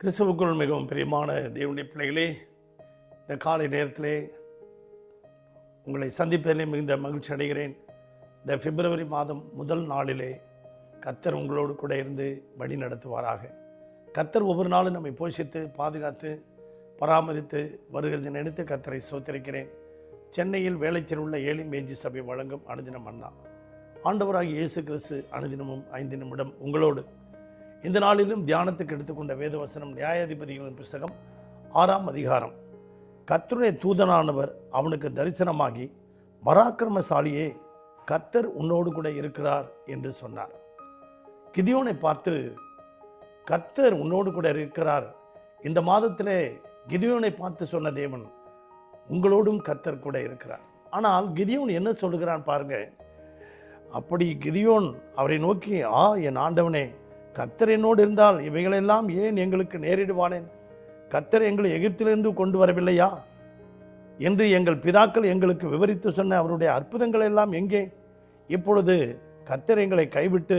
கிறிஸ்துவுக்குள் மிகவும் பிரியமான தேவனுடைய பிள்ளைகளே இந்த காலை நேரத்திலே உங்களை சந்திப்பதிலே மிகுந்த மகிழ்ச்சி அடைகிறேன். இந்த பிப்ரவரி மாதம் முதல் நாளிலே கத்தர் உங்களோடு கூட இருந்து வழி நடத்துவாராக. கத்தர் ஒவ்வொரு நாளும் நம்மை போஷித்து பாதுகாத்து பராமரித்து வருகிறது நினைத்து கத்தரை சோத்திருக்கிறேன் சென்னையில் வேலைச்சல் உள்ள ஏழி மேஞ்சி சபை வழங்கும் அனுதினம் அண்ணா ஆண்டவராகிய இயேசு கிறிஸ்து அனுதினமும் ஐந்து நிமிடம் உங்களோடு இந்த நாளிலும் தியானத்துக்கு எடுத்துக்கொண்ட வேதவசனம் நியாயாதிபதிகளின் புஸ்தகம் ஆறாம் அதிகாரம். கத்தருடைய தூதனானவர் அவனுக்கு தரிசனமாகி பராக்கிரமசாலியே கத்தர் உன்னோடு கூட இருக்கிறார் என்று சொன்னார். கிதியோனை பார்த்து கர்த்தர் உன்னோடு கூட இருக்கிறார். இந்த மாதத்திலே கிதியோனை பார்த்து சொன்ன தேவன் உங்களோடும் கத்தர் கூட இருக்கிறார். ஆனால் கிதியோன் என்ன சொல்லுகிறான் பாருங்க. அப்படி கிதியோன் அவரை நோக்கி ஆ என் ஆண்டவனே கர்த்தர் என்னோடு இருந்தால் இவைகளெல்லாம் ஏன் எங்களுக்கு நேரிடுவானேன்? கர்த்தர் எங்களை எகிப்திலிருந்து கொண்டு வரவில்லையா? என்று எங்கள் பிதாக்கள் எங்களுக்கு விவரித்து சொன்ன அவருடைய அற்புதங்கள் எல்லாம் எங்கே? இப்பொழுது கர்த்தர் எங்களை கைவிட்டு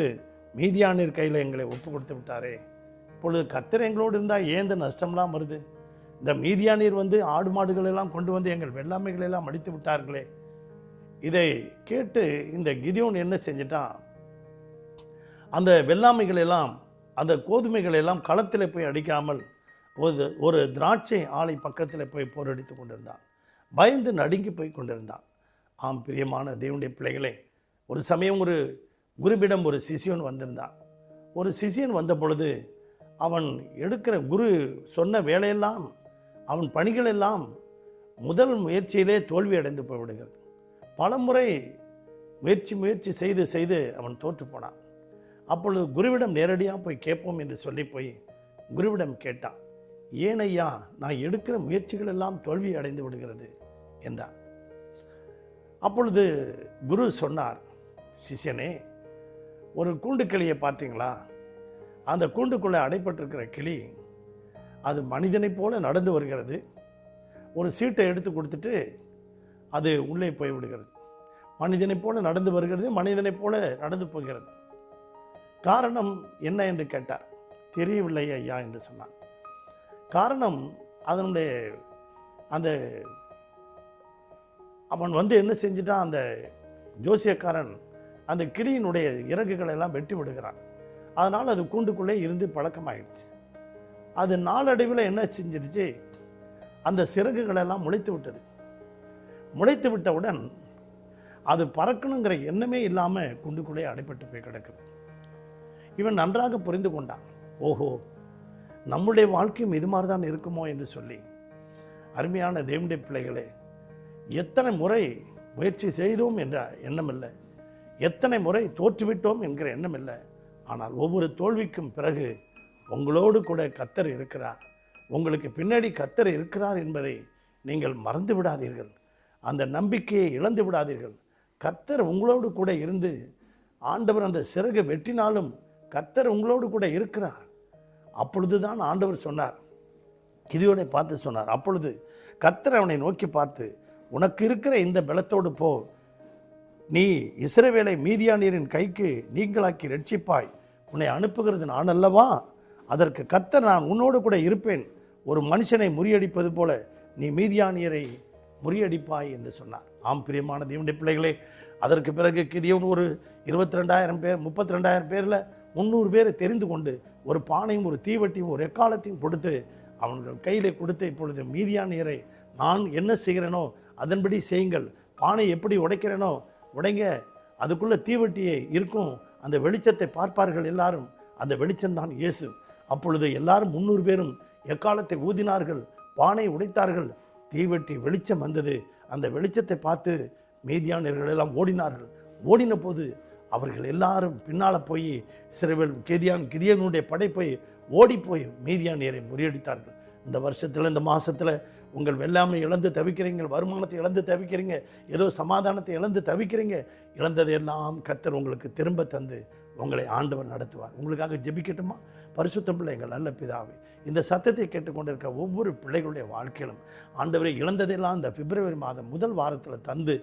மீதியானிர் கையில் எங்களை ஒப்பு கொடுத்து விட்டாரே. இப்பொழுது கர்த்தர் எங்களோடு இருந்தால் ஏன் இந்த நஷ்டம்லாம் வருது? இந்த மீதியானீர் வந்து ஆடு மாடுகள் எல்லாம் கொண்டு வந்து எங்கள் வெள்ளாமைகளெல்லாம் அடித்து விட்டார்களே. இதை கேட்டு இந்த கிதியோன் என்ன செஞ்சிட்டான்? அந்த வெள்ளாமைகள் எல்லாம் அந்த கோதுமைகள் எல்லாம் களத்தில் போய் அடிக்காமல் ஒரு ஒரு திராட்சை ஆலை பக்கத்தில் போய் போரடித்து கொண்டிருந்தான். பயந்து நடுங்கி போய் கொண்டிருந்தான். ஆம் பிரியமான தேவனுடைய பிள்ளைகளே ஒரு சமயம் ஒரு குருவிடம் ஒரு சிசியன் வந்திருந்தான். ஒரு சிசியன் வந்த பொழுது அவன் எடுக்கிற குரு சொன்ன வேலையெல்லாம் அவன் பணிகளெல்லாம் முதல் முயற்சியிலே தோல்வி அடைந்து போய்விடுகிறது. பலமுறை முயற்சி முயற்சி செய்து செய்து அவன் தோற்று போனான். அப்பொழுது குருவிடம் நேரடியாக போய் கேட்போம் என்று சொல்லி போய் குருவிடம் கேட்டான் ஏன் ஐயா நான் எடுக்கிற முயற்சிகள் எல்லாம் தோல்வி அடைந்து விடுகிறது என்றான். அப்பொழுது குரு சொன்னார் சிஷ்யனே ஒரு கூண்டு கிளியை பார்த்தீங்களா? அந்த கூண்டுக்குள்ளே அடைப்பட்டிருக்கிற கிளி அது மனிதனைப் போல நடந்து வருகிறது. ஒரு சீட்டை எடுத்து கொடுத்துட்டு அது உள்ளே போய் விடுகிறது மனிதனைப் போல நடந்து வருகிறது மனிதனைப் போல நடந்து போகிறது. காரணம் என்ன என்று கேட்டார். தெரியவில்லை ஐயா என்று சொன்னான் காரணம் அதனுடைய அந்த அவன் வந்து என்ன செஞ்சிட்டான்? அந்த ஜோசியக்காரன் அந்த கிளியினுடைய இறகுகளை எல்லாம் வெட்டி விடுகிறான். அதனால் அது கூண்டுக்குள்ளே இருந்து பழக்கமாயிடுச்சு. அது நாளடைவில் என்ன செஞ்சிருச்சு அந்த சிறகுகளெல்லாம் முளைத்து விட்டது. முளைத்து விட்டவுடன் அது பறக்கணுங்கிற எண்ணமே இல்லாமல் குண்டுக்குள்ளே அடைப்பட்டு போய் கிடக்குது. இவன் நன்றாக புரிந்து கொண்டான். ஓஹோ நம்முடைய வாழ்க்கையும் இது மாதிரி தான் இருக்குமோ என்று சொல்லி. அருமையான தேவனுடைய பிள்ளைகளே எத்தனை முறை முயற்சி செய்தோம் என்ற எண்ணம் இல்லை எத்தனை முறை தோற்றுவிட்டோம் என்கிற எண்ணம் இல்லை ஆனால் ஒவ்வொரு தோல்விக்கும் பிறகு உங்களோடு கூட கத்தர் இருக்கிறார். உங்களுக்கு பின்னாடி கத்தர் இருக்கிறார் என்பதை நீங்கள் மறந்து விடாதீர்கள். அந்த நம்பிக்கையை இழந்து விடாதீர்கள். கத்தர் உங்களோடு கூட இருந்து ஆண்டவர் அந்த சிறகு வெட்டினாலும் கத்தர் உங்களோடு கூட இருக்கிறார். அப்பொழுது தான் ஆண்டவர் சொன்னார். கிதியோனை பார்த்து சொன்னார் அப்பொழுது கர்த்தர் அவனை நோக்கி பார்த்து உனக்கு இருக்கிற இந்த பலத்தோடு போ. நீ இஸ்ரவேலை மீதியானியரின் கைக்கு நீங்களாக்கி ரட்சிப்பாய். உன்னை அனுப்புகிறது நான் அல்லவா? அதற்கு கர்த்தர் நான் உன்னோடு கூட இருப்பேன். ஒரு மனுஷனை முறியடிப்பது போல நீ மீதியானியரை முறியடிப்பாய் என்று சொன்னார். ஆம் பிரியமான தேவனுடைய பிள்ளைகளே அதற்கு பிறகு கிதியோன் ஒரு இருபத்தி ரெண்டாயிரம் பேர் முப்பத்தி ரெண்டாயிரம் பேரில் முந்நூறு பேரை தெரிந்து கொண்டு ஒரு பானையும் ஒரு தீவட்டியும் ஒரு எக்காலத்தையும் கொடுத்து அவர்கள் கையில் கொடுத்து இப்பொழுது மீதியானியரை நான் என்ன செய்கிறேனோ அதன்படி செய்யுங்கள். பானை எப்படி உடைக்கிறேனோ உடைங்க. அதுக்குள்ளே தீவட்டியை இருக்கும். அந்த வெளிச்சத்தை பார்ப்பார்கள் எல்லாரும். அந்த வெளிச்சம்தான் இயேசு. அப்பொழுது எல்லாரும் முந்நூறு பேரும் எக்காலத்தை ஊதினார்கள். பானை உடைத்தார்கள். தீவெட்டி வெளிச்சம் வந்தது. அந்த வெளிச்சத்தை பார்த்து மீதியானவர்கள் எல்லாம் ஓடினார்கள். ஓடின போது அவர்கள் எல்லாரும் பின்னால் போய் சிறுவன் கேதியான் கிதியனுடைய படை போய் ஓடி போய் மீதியானியரை முறியடித்தார்கள். இந்த வருஷத்தில் இந்த மாதத்தில் உங்கள் வெள்ளாமை இழந்து தவிக்கிறீங்க வருமானத்தை இழந்து தவிக்கிறீங்க ஏதோ சமாதானத்தை இழந்து தவிக்கிறீங்க இழந்ததையெல்லாம் கத்தர் உங்களுக்கு திரும்ப தந்து உங்களை ஆண்டவர் நடத்துவார். உங்களுக்காக ஜெபிக்கட்டுமா? பரிசுத்தம் பிள்ளைங்கள் நல்ல பிதாவே இந்த சத்தத்தை கேட்டுக்கொண்டிருக்க ஒவ்வொரு பிள்ளைகளுடைய வாழ்க்கையிலும் ஆண்டவரை இழந்ததெல்லாம் இந்த பிப்ரவரி மாதம் முதல் வாரத்தில் தந்து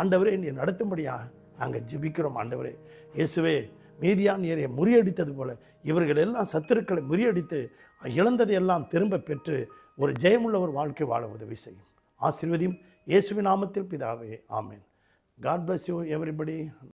ஆண்டவரை நீ நடத்தும்படியாக நாங்கள் ஜெபிக்கிறோம் ஆண்டவரே. இயேசுவே மீதியானியரை முறியடித்தது போல இவர்கள் எல்லாம் சத்துருக்களை முறியடித்து இழந்ததை எல்லாம் திரும்ப பெற்று ஒரு ஜெயமுள்ள ஒரு வாழ்க்கை வாழ உதவி செய்யும். ஆசீர்வதியும் இயேசுவின் நாமத்தில் பிதாவே ஆமேன். God bless you everybody